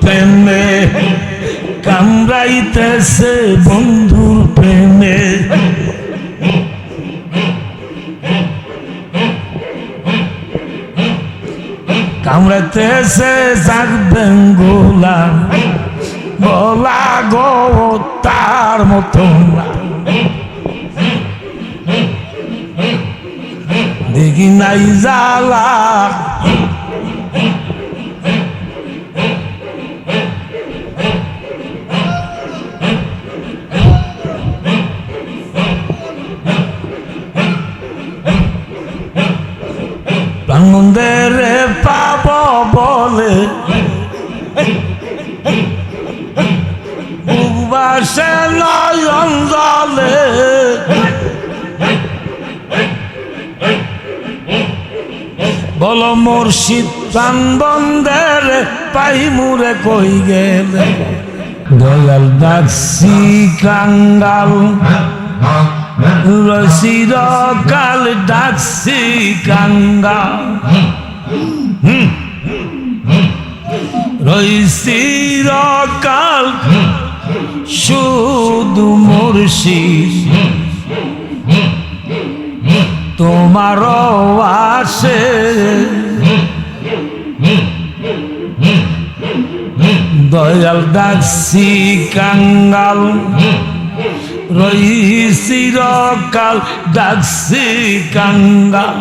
প্রেমে কামড়াইতেছে বন্ধুর প্রেমে কামড়াইতেছে জাগবেন গোলা বলা গো তার মতন না। দেখি নাই জালা প্রাঙ্গন্দের পাপ বলে। বুকবাসে নয়ন জলে। বল মুর্শিদ প্রাণ বন্ধের পাই মুরে কই গেলে। দয়াল ডাকছি কাঙ্গাল। রসির কাল ডাকছি কাঙ্গাল রইসির কাল শুধু মুর্শিদ। তোমার আসে। দয়াল ডাকছি কাঙ্গাল। রইসির কাল ডাকছি কাঙ্গাল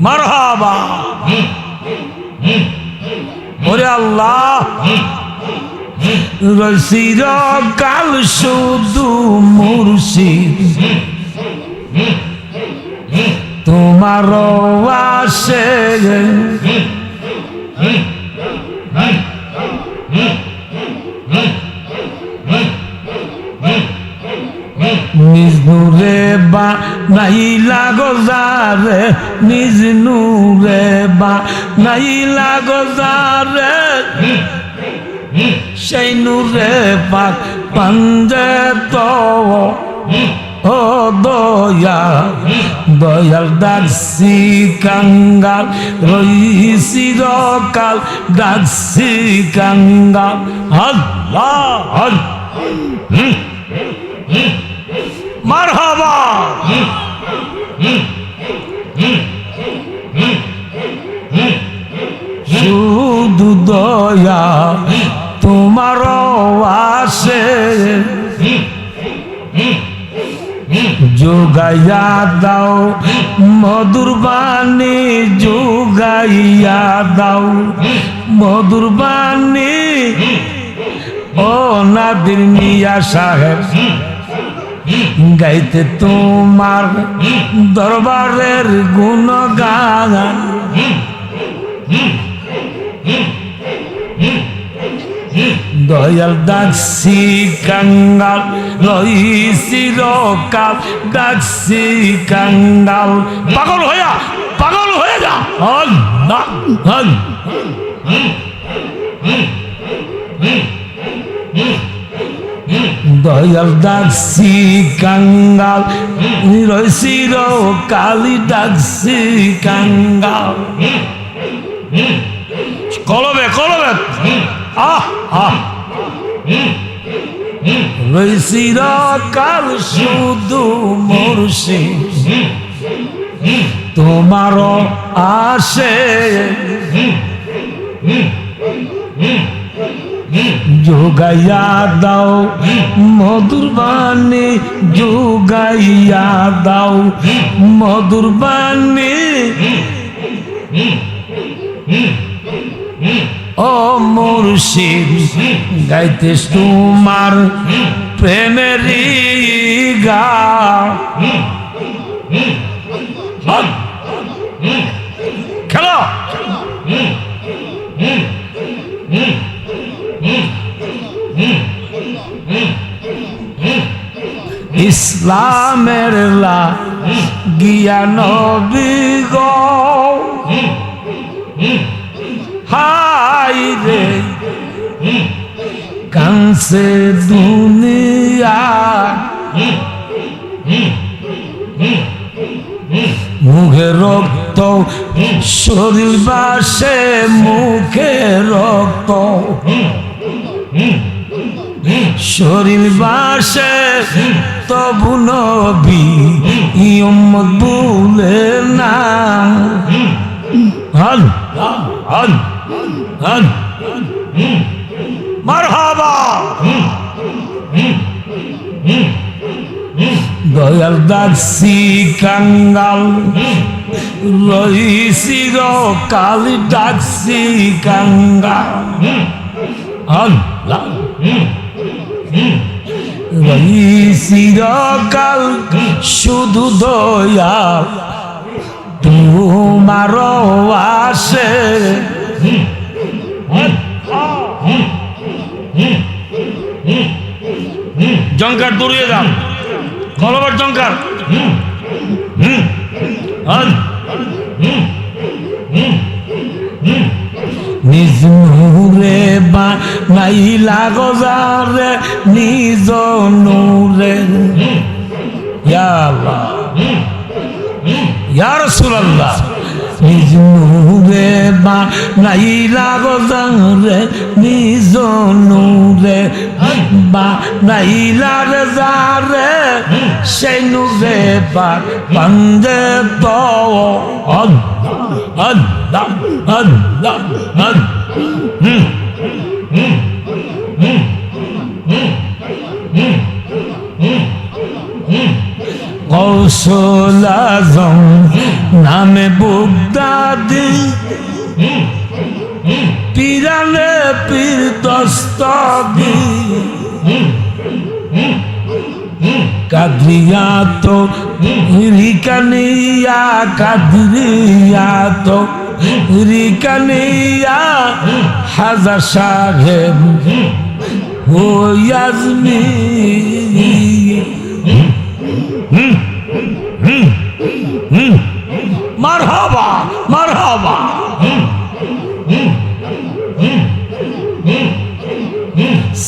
মারহাবা। ওরে আল্লাহ। রসির কাল শুধু মুর্শিদ। তোমার আসে নিজ নূরে বা নাইলা গজারে নিজ নূরে বা নাইলা গজারে সেই নূরে পাক পাঞ্জে তো ও দয়া, দয়াল ডাকছি কাঙ্গাল, রইছি কাল ডাকছি কাঙ্গাল। আল্লাহ! মারহাবা। শুধু দয়া তোমার আসে। যোগাইয়া দাও, মধুর বাণী যোগাইয়া দাও। মধুর ও নাদির মিয়া সাহেব। গাইতে তোমার দরবারের গুণ গান দয়াল ডাকছি কাঙ্গাল রইছি কাল ডাকছি কাঙ্গাল পাগল হইয়া, পাগল হয়ে যা। আল্লাহ আল্লাহ দয়াল ডাকছি কাঙ্গাল রইছি কালি ডাকছি কাঙ্গাল। কলবে কলবে আহ আহ। রইছি কাল শুধু মরছি তোমার আসে। যোগাইয়া দাও মধুর বাণী যোগাইয়া দাও মধুর বাণী। ও মুর্শিদ গাইতেস তোমার প্রেমেরই গা। ইসলামের লা জ্ঞান দুনিয়া। মুখে রক্ত শরীর বাসে মুখে যত শরীর বাসে তবু নবী ইয়ম্মত বলে না। হন হন হন মারহাবা। দয়াল দাসি কাঙ্গাল রইছি কাল ডাকছি কাঙ্গাল। আল্লাহ রইছি কাল শুধু দয়াল তোমার আসে। জঙ্কার দৌড়িয়ে যান। কলবার জঙ্কার নিজ নূরে বা নাই লাগজারে নিজ নূরে। ইয়া আল্লাহ। ইয়া রাসূলুল্লাহ। নিজ নূরে বা নাই লাগজারে নিজ নূরে বা নাই লাগজারে সেই নূরে বা বন্দে তো আল্লাহ আল্লাহ আল্লাহ আল্লাহ। কৌশল নামে বুগদাদি। পিরালে পীর দস্তদি কাদরিয়া তো রিকানিয়া কাদরিয়া তো। রিকানিয়া হাজার সাহেব ও ইয়াজমি। মারহাবা মারহাবা।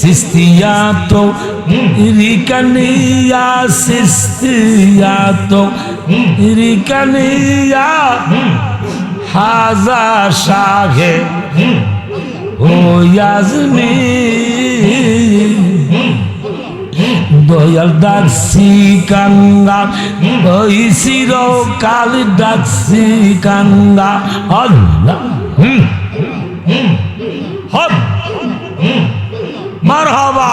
সিস্তিয়া তো রিকানিয়া সিস্তিয়া তো রিকানিয়া হাজা শাহে ও ইয়াজমি। দয়াল ডাকছি কাঙ্গা ওই চির কাল ডাকছি কাঙ্গা আল্লাহ। হুম। হব মারহাবা।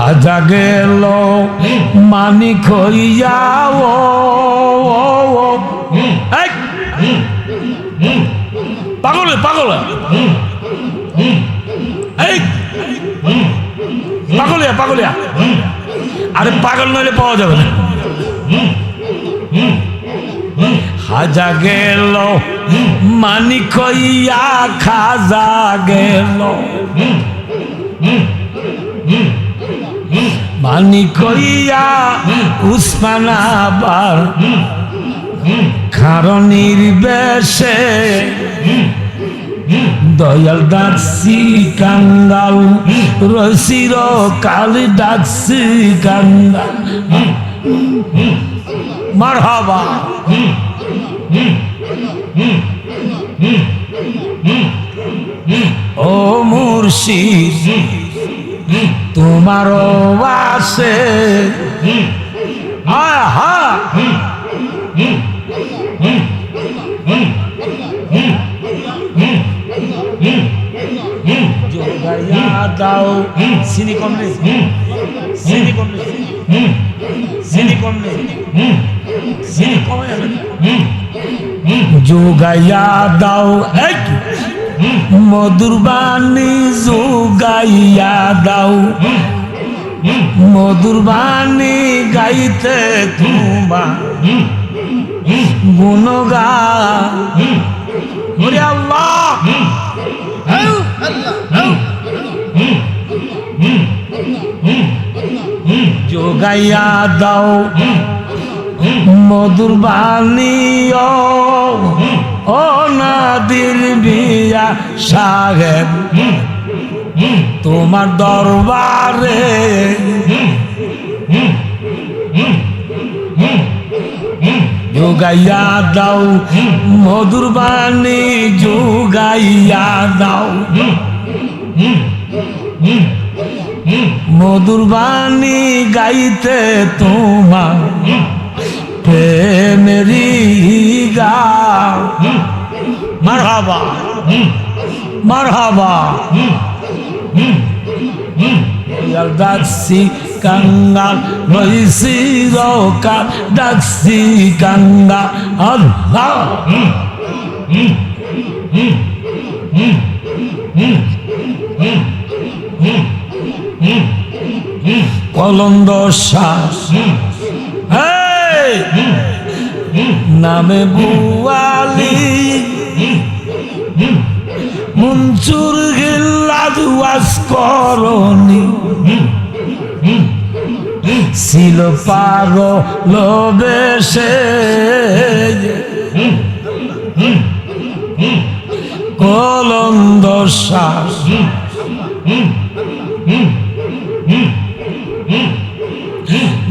হাজা গেল ও এই! পাগলে পাগলে। এই! পাগলিয়া পাগলিয়া। আরে পাগল নইলে পাওয়া যাবে না। হাজা গেল হইয়া খাজা গেল। মানিক হইয়া উসমান আবার কারণের বেশে দয়াল ডাকছি কাঙ্গাল, রসির কাল ডাকছি কাঙ্গাল। মারহাবা। ও মুর্শিদ তোমার বাসে আহা যোগাইয়া দাও। চিনি কম নেই চিনি কম নেই চিনি কম নেই চিনি কমে যোগাইয়া দাও এক মধুর বাণী যোগাইয়া দাও। মধুর বাণী গাইতে তোমার গুণগা যোগাইয়া দাও। মধুর বাণী ও নাদির বিয়া সাহেব, তোমার দরবারে যোগাইয়া দাও, মধুর বাণী যোগাইয়া দাও। মধুর বাণী গাইতে তোমার প্রেমেরি গাও মারহাবা মারহাবা ডাকছি কাঙ্গাল রইছি রকাল ডাকছি কাঙ্গাল আল্লাহ কলন্দ শ্বাস এই! নামে বুয়ালি মঞ্চুর গিল্লাদ ওয়াজ করনি। ছিল পাগল বেশে কলন্দ শ্বাস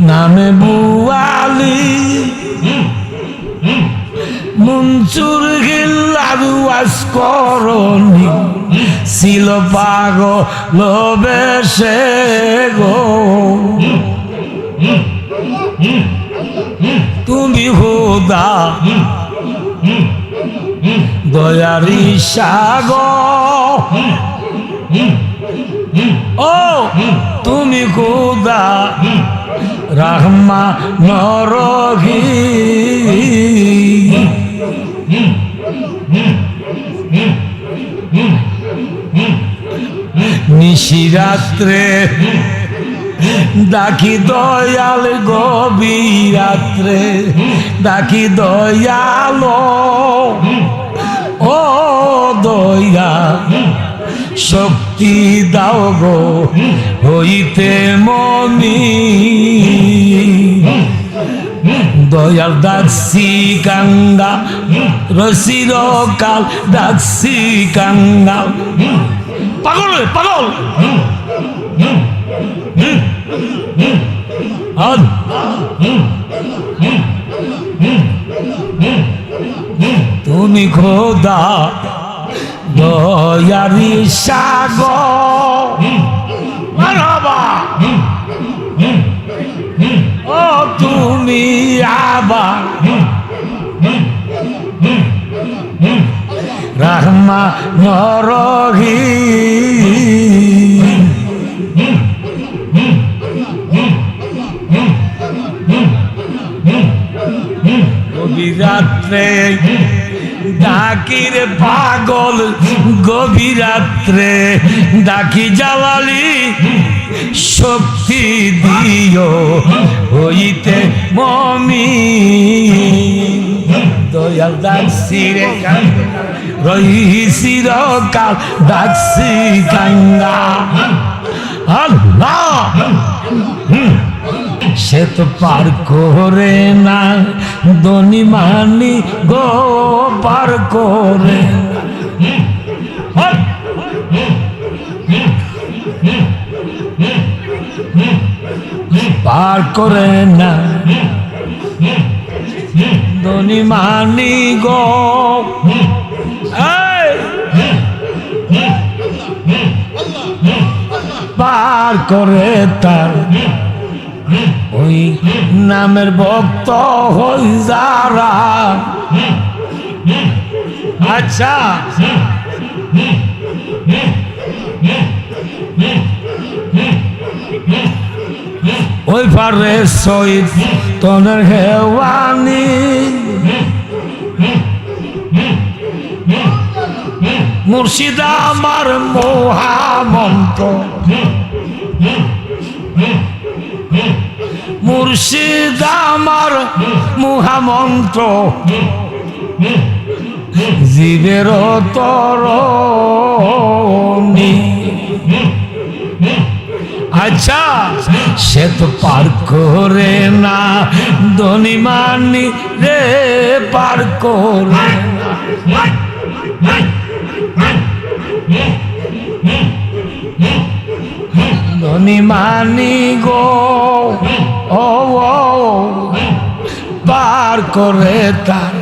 নামে বুয়ালি। মঞ্চুর গিল্লার ওয়াজ করনি। ছিল পাগল বেশে গো তুমি হুদা। দয়ারি সাগর। ও তুমি খুদা রাহমা নরহি। নিশিরাত্রে ডাকি দয়াল গভীরাত্রে ডাকি দয়াল। ও দয়া শক্তি দাও গো, হইতে মনি। দয়াল ডাকছি কাঙ্গা রসির কাল ডাকছি কাঙ্গা। পাগল পাগল। তুমি খোদা দয়ারি সাগর। মারহাবা! ও তুমি আবার রাহমা নরহি গভীর রাত্রে ডাকির পাগল গভীর রাত্রে ডাকি জালালি। শক্তি দিও হইতে মমি। দয়াল ডাকছি রে রহিসি কাল ডাকছি কাঙ্গা আল্লাহ! সে তো পার করে না দনি মানি গো পার করে। না। পার করে না। দনি মানি গো! পার করে তার। ওই নামের ভক্ত হই যারা। আচ্ছা। ওই পারে সহিত তনের হেওয়ানি। মুর্শিদা আমার মহামন্ত মুর্শিদ আমার মহামন্ত্র। জীবের তর আচ্ছা সে তো পার করে না, ধনী মানি রে পার করে। ধনী মানি গো, ও পার করে তার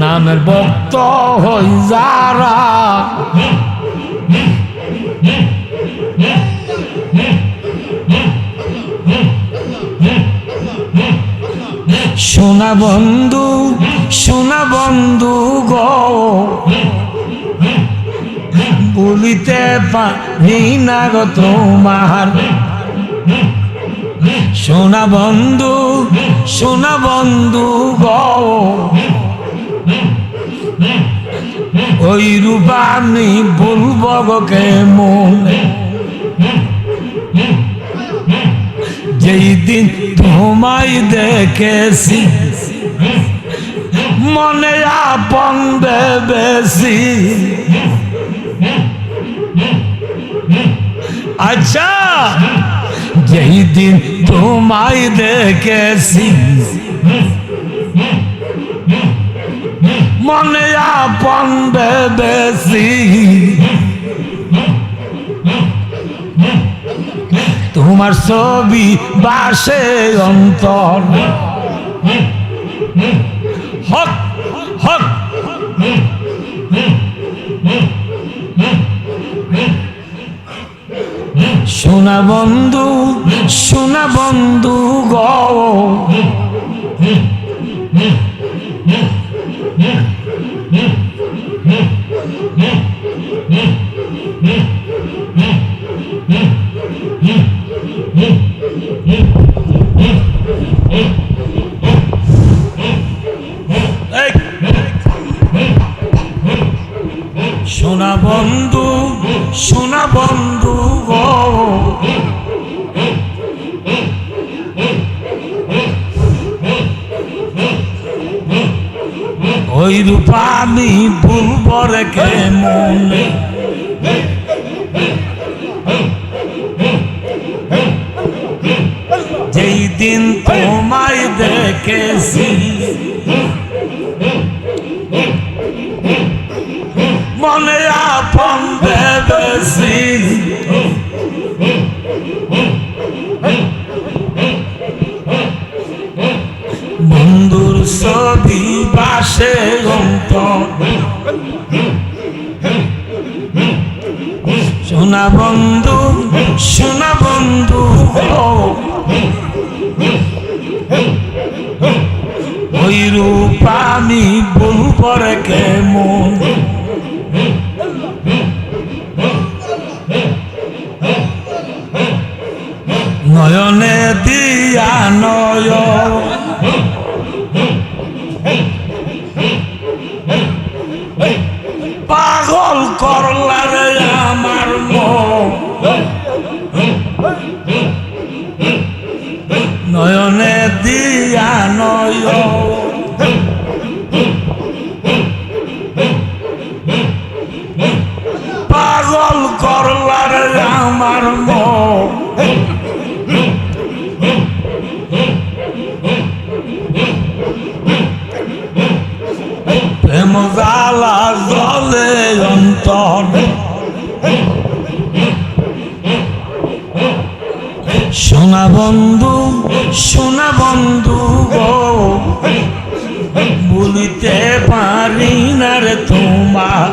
নামের ভক্ত হই যারা সোনা বন্ধু সোনা বন্ধু গো। বলিতে পারি না গো তোমার। সোনা বন্ধু সোনা বন্ধু গো। ওই রূপা আমি বলব গো কেমন? যেই দিন তোমায় দেখেছি, মনে আপন বেশি আচ্ছা যেই দিন তোমায় দেখেছি, মনে আপন বেশি তোমার ছবি বাসে অন্তর। হক হক। সোনা বন্ধু সোনা বন্ধু গ। ওই রূপা আমি ভুলব রেখে মনে যেই দিন তোমায় দেখেছি, মনে আপন ভেবেছি। বন্ধুর ছবি অন্তর সোনা বন্ধু সোনা বন্ধু। ওই রূপ আমি বহু পরে কেমন সোনা বন্ধু সোনা বন্ধু গো। বলিতে পারি না রে তোমার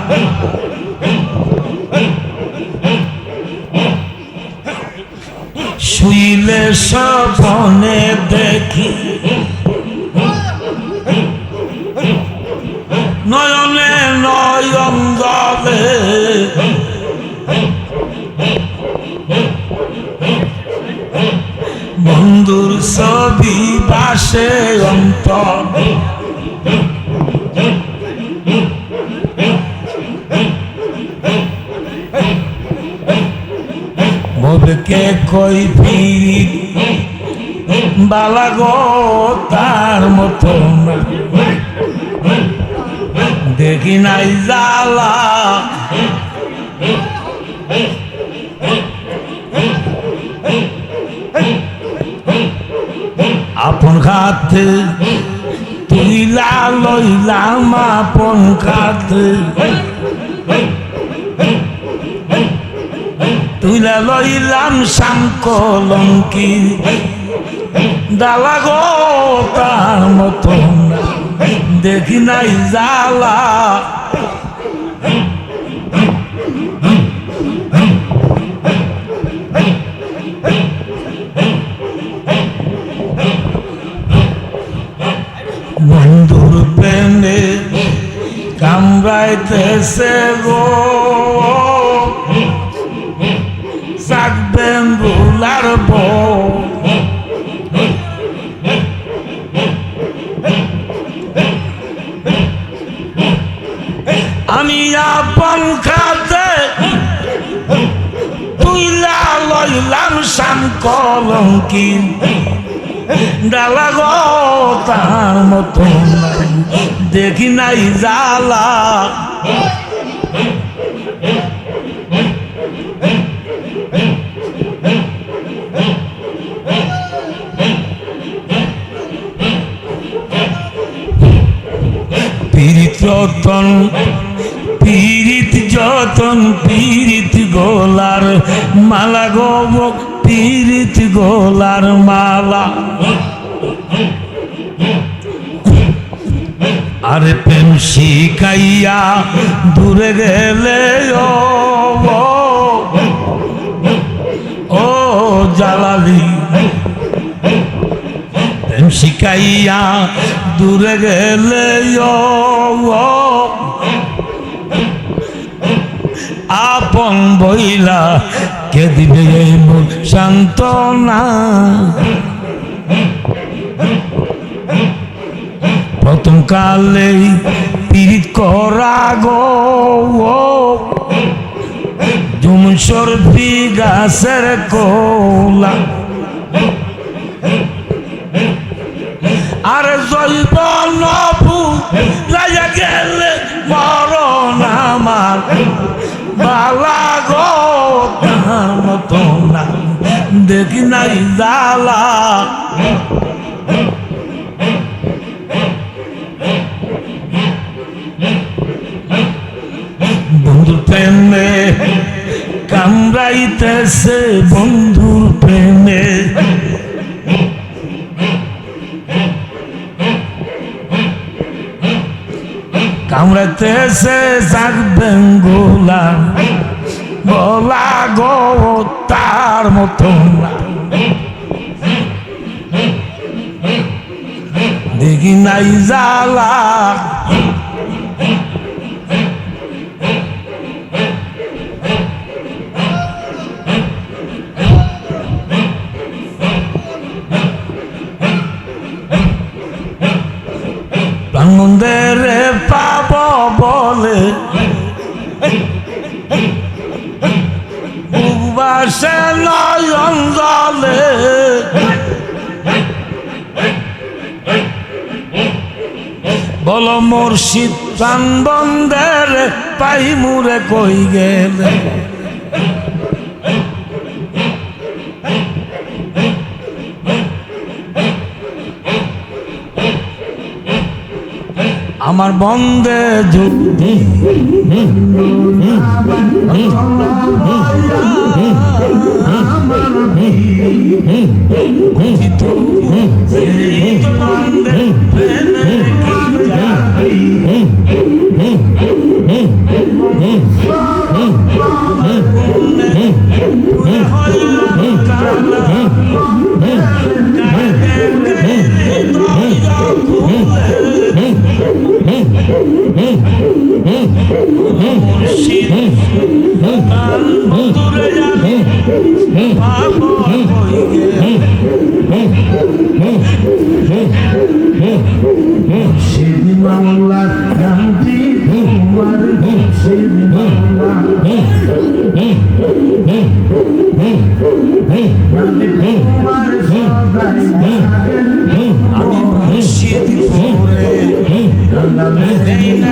শুইলে সপনে দেখি। নয়নে নয়ন জলে বাসে অন্তর। বলকে কই ফিরি? বালাগো তার মতো। দেখি নাই জালা আপন খাতে। তুইলা লইলাম আপন খাতে। তুইলা লইলাম শাম কলঙ্কি দালা গো তার তার মতো না দেখি নাই জ্বালা। কামড়াইতেছে গো। থাকবেন বুলার বউ। আমি আপন খাতে তুইলা লইলাম শাম কলঙ্কি ডালা গো তার মতো। দেখি নাই পীড়িত রতন পীড়িত যতন পীড়িত গোলার মালা গো পীড়িত গোলার মালা। আরে প্রেম শিখাইয়া দূরে গেলে ও জালালি। প্রেম শিখাইয়া দূরে গেলে আপন বইলা কে দিবে এই মোর সান্ত্বনা? প্রথম কালে পীড়িত করা গো জুমসর পি গাছের কোলা। আর জৈব নবু দেখি নাই জ্বালা বন্ধুর প্রেমে কামড়াইতেছে বন্ধুর প্রেমে কামড়াইতেছে থাকবেন গোলা বলা গো তার মতো দেখি নাই জ্বালা। মুর্শিদ প্রাণ বন্ধের পাই মুরে কই গেলে? আমার বন্ধে যুদ্ধ মাওলার নামটি তোমার মুর্শিদ মাওলা নামটি তোমার সদাই আমি মুর্শিদ পরে এই না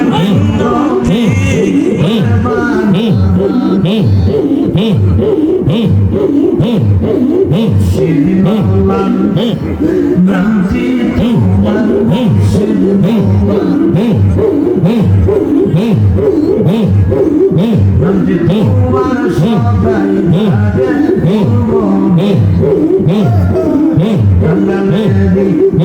মিন্নতি মুর্শিদ মাওলার নামটি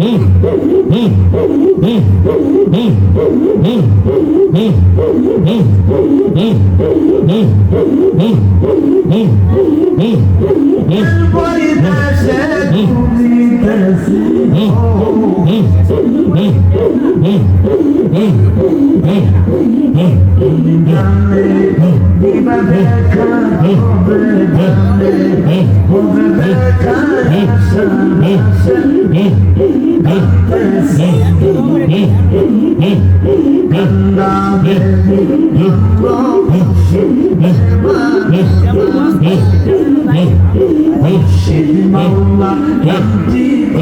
মুর্শিদ নামটি তোমার সদাই Mevla Rabbi